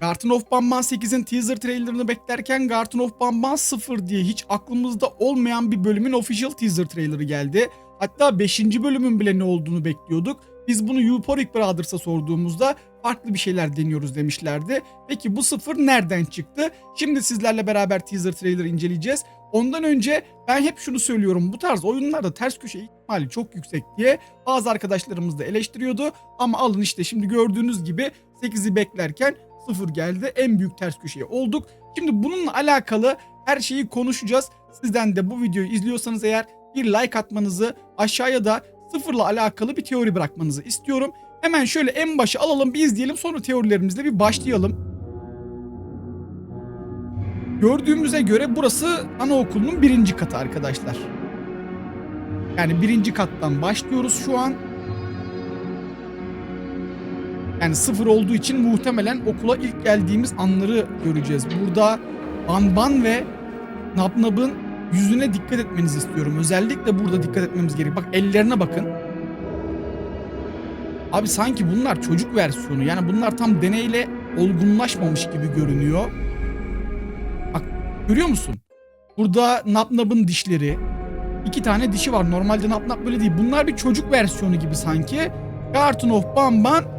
Garten of Banban 8'in teaser trailerını beklerken Garten of Banban 0 diye hiç aklımızda olmayan bir bölümün official teaser trailerı geldi. Hatta 5. bölümün bile ne olduğunu bekliyorduk. Biz bunu Euphoric Brothers'a sorduğumuzda farklı bir şeyler deniyoruz demişlerdi. Peki bu sıfır nereden çıktı? Şimdi sizlerle beraber teaser trailer inceleyeceğiz. Ondan önce ben hep şunu söylüyorum. Bu tarz oyunlarda ters köşe ihtimali çok yüksek diye bazı arkadaşlarımız da eleştiriyordu. Ama alın işte şimdi gördüğünüz gibi 8'i beklerken 0 geldi. En büyük ters köşeye olduk. Şimdi bununla alakalı her şeyi konuşacağız. Sizden de bu videoyu izliyorsanız eğer bir like atmanızı aşağıya da sıfırla alakalı bir teori bırakmanızı istiyorum. Hemen şöyle en başa alalım bir izleyelim sonra teorilerimizle bir başlayalım. Gördüğümüze göre burası anaokulunun birinci katı arkadaşlar. Yani birinci kattan başlıyoruz şu an. Yani sıfır olduğu için muhtemelen okula ilk geldiğimiz anları göreceğiz. Burada Banban ve Nabnab'ın yüzüne dikkat etmenizi istiyorum. Özellikle burada dikkat etmemiz gerek. Bak ellerine bakın. Abi sanki bunlar çocuk versiyonu. Yani bunlar tam deneyle olgunlaşmamış gibi görünüyor. Bak görüyor musun? Burada Nabnab'ın dişleri. iki tane dişi var. Normalde Nabnab böyle değil. Bunlar bir çocuk versiyonu gibi sanki. Cartoon of Bamban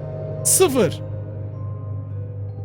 0.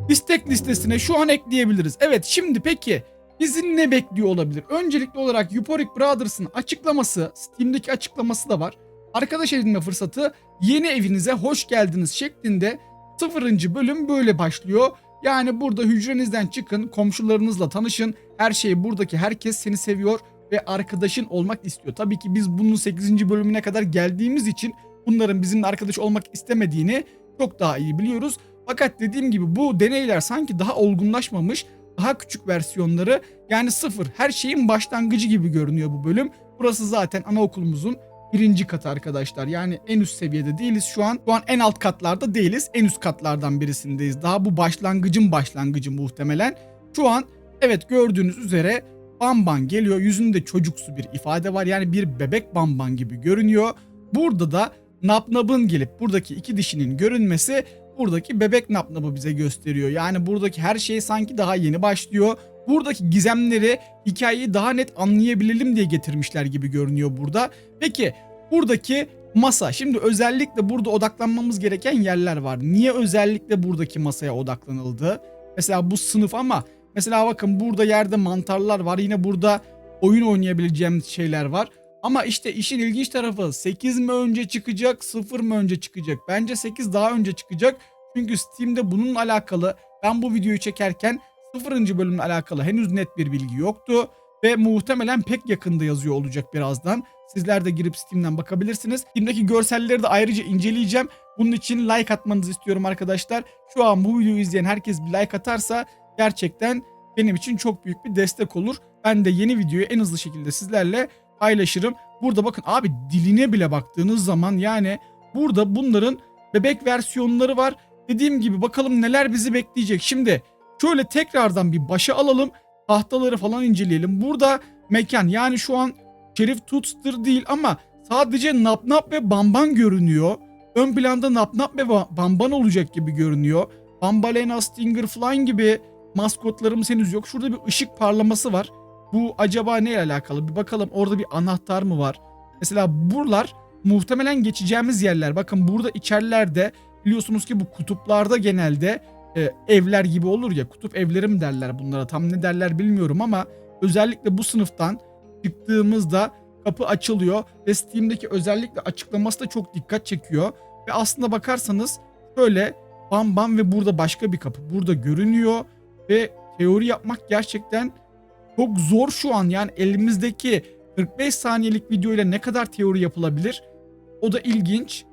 İstek listesine şu an ekleyebiliriz. Evet şimdi peki bizi ne bekliyor olabilir? Öncelikli olarak Euphoric Brothers'ın açıklaması, Steam'deki açıklaması da var. Arkadaş edinme fırsatı yeni evinize hoş geldiniz şeklinde 0. bölüm böyle başlıyor. Yani burada hücrenizden çıkın, komşularınızla tanışın. Her şey buradaki herkes seni seviyor ve arkadaşın olmak istiyor. Tabii ki biz bunun 8. bölümüne kadar geldiğimiz için bunların bizimle arkadaş olmak istemediğini çok daha iyi biliyoruz. Fakat dediğim gibi bu deneyler sanki daha olgunlaşmamış, daha küçük versiyonları yani sıfır her şeyin başlangıcı gibi görünüyor bu bölüm. Burası zaten anaokulumuzun birinci katı arkadaşlar. Yani en üst seviyede değiliz şu an. Şu an en alt katlarda değiliz. En üst katlardan birisindeyiz. Daha bu başlangıcın başlangıcı muhtemelen. Şu an evet gördüğünüz üzere Bamban geliyor. Yüzünde çocuksu bir ifade var. Yani bir bebek Bamban gibi görünüyor. Burada da Napnap'ın gelip buradaki iki dişinin görünmesi buradaki bebek Napnap'ı bize gösteriyor. Yani buradaki her şey sanki daha yeni başlıyor. Buradaki gizemleri, hikayeyi daha net anlayabilelim diye getirmişler gibi görünüyor burada. Peki buradaki masa. Şimdi özellikle burada odaklanmamız gereken yerler var. Niye özellikle buradaki masaya odaklanıldı? Mesela bu sınıf ama mesela bakın burada yerde mantarlar var. Yine burada oyun oynayabileceğimiz şeyler var. Ama işte işin ilginç tarafı 8 mi önce çıkacak 0 mı önce çıkacak? Bence 8 daha önce çıkacak. Çünkü Steam'de bununla alakalı ben bu videoyu çekerken 0. bölümle alakalı henüz net bir bilgi yoktu. Ve muhtemelen pek yakında yazıyor olacak birazdan. Sizler de girip Steam'den bakabilirsiniz. Steam'deki görselleri de ayrıca inceleyeceğim. Bunun için like atmanızı istiyorum arkadaşlar. Şu an bu videoyu izleyen herkes bir like atarsa gerçekten benim için çok büyük bir destek olur. Ben de yeni videoyu en hızlı şekilde sizlerle paylaşırım. Burada bakın abi diline bile baktığınız zaman yani burada bunların bebek versiyonları var. Dediğim gibi bakalım neler bizi bekleyecek. Şimdi şöyle tekrardan bir başa alalım. Tahtaları falan inceleyelim. Burada mekan yani şu an Şerif Tutster değil ama sadece Nap Nap ve Bamban görünüyor. Ön planda Nap Nap ve Ba- Bamban olacak gibi görünüyor. Bambalena, Stinger falan gibi maskotlarımız henüz yok. Şurada bir ışık parlaması var. Bu acaba neyle alakalı? Bir bakalım orada bir anahtar mı var? Mesela buralar muhtemelen geçeceğimiz yerler. Bakın burada içerilerde biliyorsunuz ki bu kutuplarda genelde e, evler gibi olur ya. Kutup evleri mi derler bunlara tam ne derler bilmiyorum ama özellikle bu sınıftan çıktığımızda kapı açılıyor ve Steam'deki özellikle açıklaması da çok dikkat çekiyor. Ve aslında bakarsanız şöyle bam bam ve burada başka bir kapı burada görünüyor ve teori yapmak gerçekten çok zor şu an. Yani elimizdeki 45 saniyelik videoyla ne kadar teori yapılabilir? O da ilginç.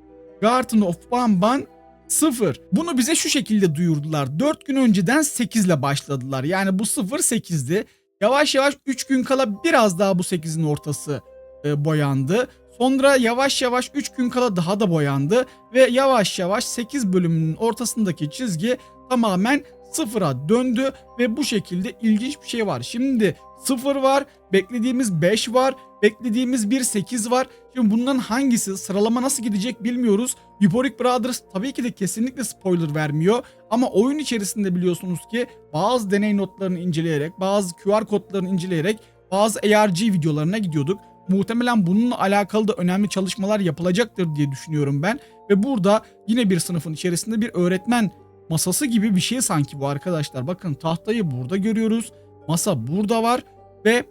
Garden of Bamban 0. Bunu bize şu şekilde duyurdular. 4 gün önceden 8 ile başladılar. Yani bu 0 8'di. Yavaş yavaş 3 gün kala biraz daha bu 8'in ortası e, boyandı. Sonra yavaş yavaş 3 gün kala daha da boyandı ve yavaş yavaş 8 bölümünün ortasındaki çizgi tamamen sıfıra döndü ve bu şekilde ilginç bir şey var. Şimdi 0 var, beklediğimiz 5 var, beklediğimiz bir 8 var. Şimdi bunların hangisi sıralama nasıl gidecek bilmiyoruz. Euphoric Brothers tabii ki de kesinlikle spoiler vermiyor. Ama oyun içerisinde biliyorsunuz ki bazı deney notlarını inceleyerek, bazı QR kodlarını inceleyerek bazı ARG videolarına gidiyorduk. Muhtemelen bununla alakalı da önemli çalışmalar yapılacaktır diye düşünüyorum ben. Ve burada yine bir sınıfın içerisinde bir öğretmen masası gibi bir şey sanki bu arkadaşlar. Bakın tahtayı burada görüyoruz. Masa burada var ve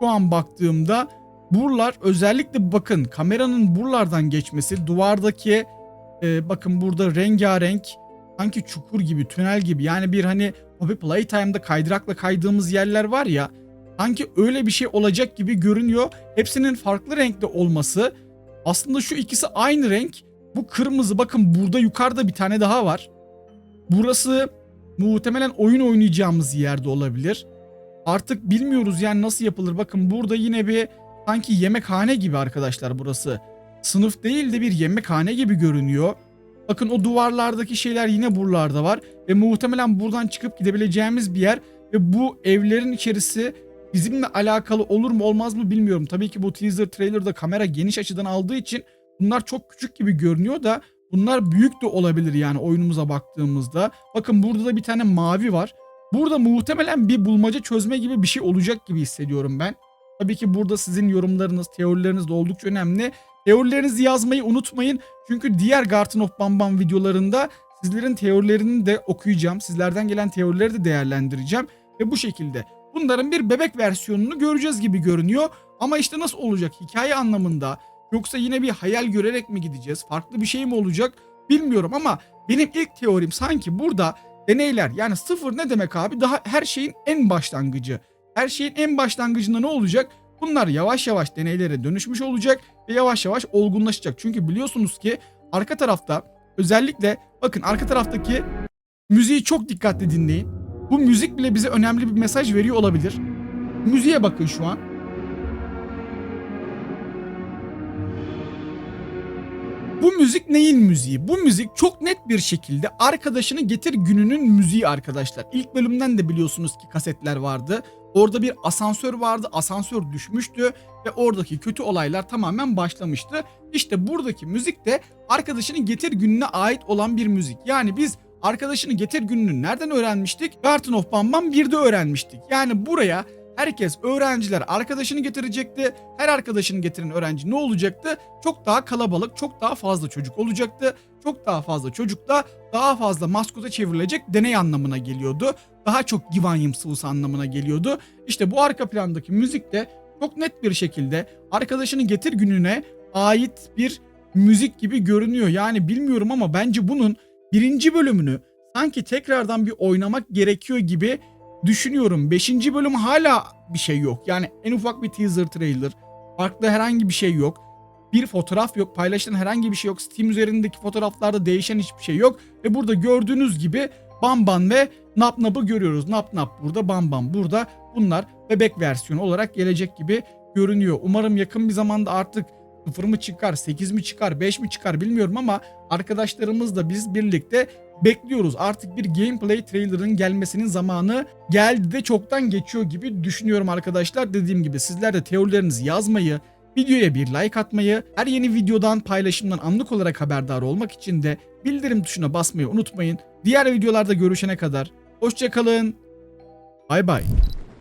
şu an baktığımda buralar özellikle bakın kameranın buralardan geçmesi duvardaki e, bakın burada rengarenk sanki çukur gibi tünel gibi yani bir hani Poppy Playtime'da kaydırakla kaydığımız yerler var ya sanki öyle bir şey olacak gibi görünüyor. Hepsinin farklı renkte olması aslında şu ikisi aynı renk. Bu kırmızı bakın burada yukarıda bir tane daha var. Burası muhtemelen oyun oynayacağımız yerde olabilir. Artık bilmiyoruz yani nasıl yapılır. Bakın burada yine bir sanki yemekhane gibi arkadaşlar burası. Sınıf değil de bir yemekhane gibi görünüyor. Bakın o duvarlardaki şeyler yine buralarda var. Ve muhtemelen buradan çıkıp gidebileceğimiz bir yer. Ve bu evlerin içerisi bizimle alakalı olur mu olmaz mı bilmiyorum. Tabii ki bu teaser trailer'da kamera geniş açıdan aldığı için bunlar çok küçük gibi görünüyor da bunlar büyük de olabilir yani oyunumuza baktığımızda. Bakın burada da bir tane mavi var. Burada muhtemelen bir bulmaca çözme gibi bir şey olacak gibi hissediyorum ben. Tabii ki burada sizin yorumlarınız, teorileriniz de oldukça önemli. Teorilerinizi yazmayı unutmayın. Çünkü diğer Garten of Bambam videolarında sizlerin teorilerini de okuyacağım. Sizlerden gelen teorileri de değerlendireceğim. Ve bu şekilde bunların bir bebek versiyonunu göreceğiz gibi görünüyor. Ama işte nasıl olacak hikaye anlamında yoksa yine bir hayal görerek mi gideceğiz? Farklı bir şey mi olacak bilmiyorum ama benim ilk teorim sanki burada deneyler yani sıfır ne demek abi? Daha her şeyin en başlangıcı. Her şeyin en başlangıcında ne olacak? Bunlar yavaş yavaş deneylere dönüşmüş olacak ve yavaş yavaş olgunlaşacak. Çünkü biliyorsunuz ki arka tarafta özellikle bakın arka taraftaki müziği çok dikkatli dinleyin. Bu müzik bile bize önemli bir mesaj veriyor olabilir. Müziğe bakın şu an. Bu müzik neyin müziği? Bu müzik çok net bir şekilde arkadaşını getir gününün müziği arkadaşlar. İlk bölümden de biliyorsunuz ki kasetler vardı. Orada bir asansör vardı. Asansör düşmüştü ve oradaki kötü olaylar tamamen başlamıştı. İşte buradaki müzik de arkadaşını getir gününe ait olan bir müzik. Yani biz arkadaşını getir gününü nereden öğrenmiştik? Garten of Bam Bam 1'de öğrenmiştik. Yani buraya herkes öğrenciler arkadaşını getirecekti. Her arkadaşını getiren öğrenci ne olacaktı? Çok daha kalabalık, çok daha fazla çocuk olacaktı. Çok daha fazla çocukla daha fazla maskota çevrilecek deney anlamına geliyordu. Daha çok Givanyum sıvısı anlamına geliyordu. İşte bu arka plandaki müzik de çok net bir şekilde arkadaşını getir gününe ait bir müzik gibi görünüyor. Yani bilmiyorum ama bence bunun birinci bölümünü sanki tekrardan bir oynamak gerekiyor gibi düşünüyorum. Beşinci bölüm hala bir şey yok. Yani en ufak bir teaser trailer. Farklı herhangi bir şey yok. Bir fotoğraf yok. Paylaşılan herhangi bir şey yok. Steam üzerindeki fotoğraflarda değişen hiçbir şey yok. Ve burada gördüğünüz gibi Bamban ve Nap Nap'ı görüyoruz. Nap Nap burada, Bamban burada. Bunlar bebek versiyonu olarak gelecek gibi görünüyor. Umarım yakın bir zamanda artık 0 mı çıkar, 8 mi çıkar, 5 mi çıkar bilmiyorum ama arkadaşlarımızla biz birlikte bekliyoruz. Artık bir gameplay trailer'ın gelmesinin zamanı geldi de çoktan geçiyor gibi düşünüyorum arkadaşlar. Dediğim gibi sizler de teorilerinizi yazmayı, videoya bir like atmayı, her yeni videodan paylaşımdan anlık olarak haberdar olmak için de bildirim tuşuna basmayı unutmayın. Diğer videolarda görüşene kadar hoşçakalın. Bay bay.